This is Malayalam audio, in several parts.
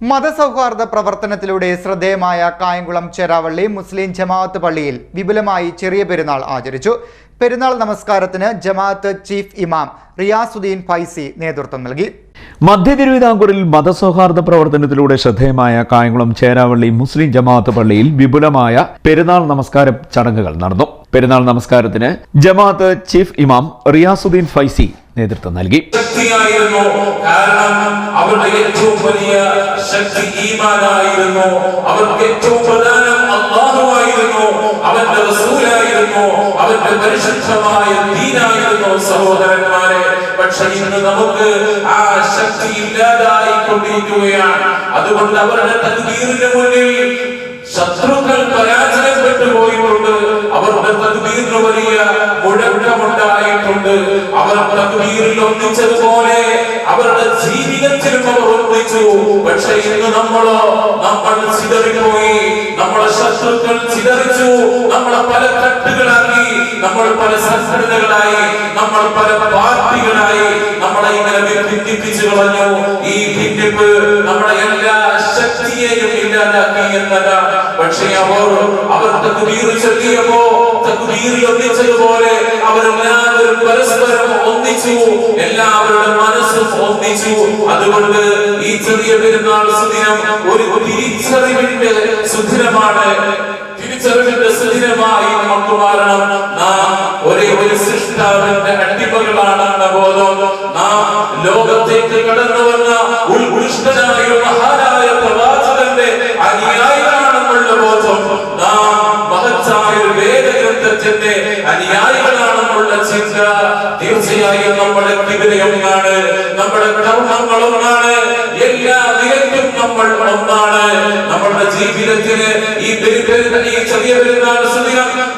മതസൗഹാർദ്ദ പ്രവർത്തനത്തിലൂടെ ശ്രദ്ധേയമായ കായംകുളം ചേരാവള്ളി മുസ്ലിം ജമാഅത്ത് പള്ളിയിൽ വിപുലമായി ചെറിയ പെരുന്നാൾ ആചരിച്ചു. പെരുന്നാൾ നമസ്കാരത്തിന് ജമാഅത്ത് ചീഫ് ഇമാം റിയാസുദ്ദീൻ ഫൈസി നേതൃത്വം നൽകി. മധ്യ തിരുവിതാംകൂറിൽ മതസൗഹാർദ്ദ പ്രവർത്തനത്തിലൂടെ ശ്രദ്ധേയമായ കായംകുളം ചേരാവള്ളി മുസ്ലിം ജമാഅത്ത് പള്ളിയിൽ വിപുലമായ പെരുന്നാൾ നമസ്കാര ചടങ്ങുകൾ നടന്നു. പെരുന്നാൾ നമസ്കാരത്തിന് ജമാഅത്ത് ചീഫ് ഇമാം റിയാസുദ്ദീൻ ഫൈസി നേതൃത്വം നൽകി. കാരണം അവരുടെ ഏറ്റവും വലിയ ശക്തി ഏറ്റവും പരിശുദ്ധമായ ദീനായിരുന്നു സഹോദരന്മാരെ. പക്ഷെ ഇന്ന് നമുക്ക് ആ ശക്തി ഇല്ലാതായി കൊണ്ടിരിക്കുകയാണ്. അതുകൊണ്ട് അവരുടെ തദ്ബീറിന് മുന്നിൽ ശത്രുക്കൾ പരാജയപ്പെട്ടു പോയിട്ടുണ്ട്. അവരുടെ തദ്ബീറിന് വലിയ മുഴക്കമുണ്ടായിട്ടുണ്ട്. അവർ തദ്ബീറിൽ ഒന്നിച്ചതുപോലെ അവരുടെ ജീവിതത്തിലും അവർ ഒന്നിച്ചു. പക്ഷെ ഇന്ന് നമ്മളോ നമ്മൾ ചിതറിപ്പോയി. നമ്മളെ ശത്രുക്കൾ ചിതറിച്ചു. നമ്മളെ പല കട്ടുകളാക്കി നമ്മൾ പല സംഘടനകളായി. നമ്മൾ പല പാർട്ടികളായി. നമ്മളെ ഇങ്ങനെ ഭിന്നിപ്പിച്ചു കളഞ്ഞു. ഈ ഭിന്നിപ്പ് നമ്മുടെ എല്ലാ ശക്തിയെയും ഇല്ലാതാക്കി എന്നല്ല പക്ഷേ അവർ അവർ തക്ബീർ ചൊല്ലിയപ്പോ തക്ബീറിൽ ഒന്നിച്ചതുപോലെ അവരെല്ലാവരും പരസ്പരം ഒന്നിച്ചു. എല്ലാവരുടെ മനസ്സും ഒന്നിച്ചു. അതുകൊണ്ട് ഈ ചെറിയ പെരുന്നാൾ സുദിനം ഒരു തിരിച്ചറിവിന്റെ സുദിനമാണ്. തിരിച്ചറിവിന്റെ സുദിനമായി നമുക്ക് മാറണം. ലോകത്തേക്ക് കടന്നു വന്ന ഉത്കൃഷ്ടനായ ഒരു മഹാനായ പ്രവാചകന്റെ അനുയായികളാണെന്നുള്ള ബോധം. നാം മഹത്തായ ഒരു വേദഗ്രന്ഥത്തിന്റെ അനുയായികളാണെന്നുള്ള ചിന്ത. തീർച്ചയായും നമ്മുടെ കിബിരയൊന്നാണ് നമ്മുടെ കർമ്മങ്ങളൊന്നാണ് എല്ലാ നിലയ്ക്കും നമ്മൾ ഒന്നാണ്. നമ്മുടെ ജീവിതത്തിന് ഈ ഈ ചെറിയ പെരുന്നാൾ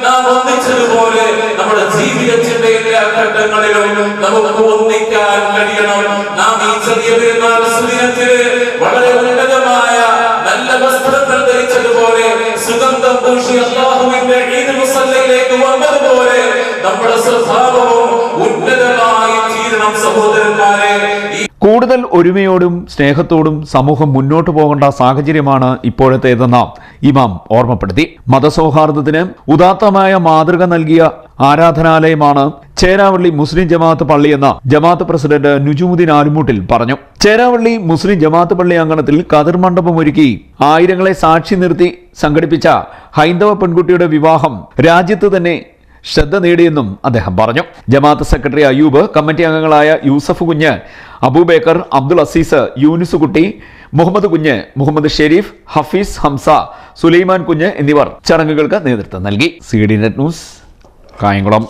നാം ഒന്നിച്ചതുപോലെ നമ്മുടെ ജീവിതത്തിന്റെ ഘട്ടങ്ങളിലും നമുക്ക് ഒന്നിക്കാൻ കഴിയണം. നാം ഈ ചെറിയ പെരുന്നാൾ സുദിനത്തിന് വളരെ ഉന്നതമായ നല്ല വസ്ത്രങ്ങൾ ധരിച്ചതുപോലെ സുഗന്ധം പൂശി അള്ളാഹുവിന്റെ ഈദ് മുസല്ലയിലേക്ക് വന്നതുപോലെ നമ്മുടെ സ്വഭാവവും ഉന്നതമായി തീരണം സഹോദരന്മാരെ. കൂടുതൽ ഒരുമയോടും സ്നേഹത്തോടും സമൂഹം മുന്നോട്ടു പോകേണ്ട സാഹചര്യമാണ് ഇപ്പോഴത്തേതെന്ന് ഇമാം ഓർമ്മപ്പെടുത്തി. മതസൗഹാർദ്ദത്തിന് ഉദാത്തമായ മാതൃക നൽകിയ ആരാധനാലയമാണ് ചേരാവള്ളി മുസ്ലിം ജമാഅത്ത് പള്ളി പള്ളിയെന്ന് ജമാഅത്ത് പ്രസിഡന്റ് നുജുമുദ്ദീൻ ആലുമൂട്ടിൽ പറഞ്ഞു. ചേരാവള്ളി മുസ്ലിം ജമാഅത്ത് പള്ളി അങ്കണത്തിൽ കതിർ മണ്ഡപം ഒരുക്കി ആയിരങ്ങളെ സാക്ഷി നിർത്തി സംഘടിപ്പിച്ച ഹൈന്ദവ പെൺകുട്ടിയുടെ വിവാഹം രാജ്യത്ത് തന്നെ ശ്രദ്ധ നേടിയെന്നും അദ്ദേഹം പറഞ്ഞു. ജമാഅത്ത് സെക്രട്ടറി അയ്യൂബ് കമ്മിറ്റി അംഗങ്ങളായ യൂസഫ് കുഞ്ഞ് അബൂബേക്കർ അബ്ദുൾ അസീസ് യൂനിസ് കുട്ടി മുഹമ്മദ് കുഞ്ഞ് മുഹമ്മദ് ഷെരീഫ് ഹഫീസ് ഹംസ സുലൈമാൻ കുഞ്ഞ് എന്നിവർ ചടങ്ങുകൾക്ക് നേതൃത്വം നൽകി. C D net news Kayamkulam.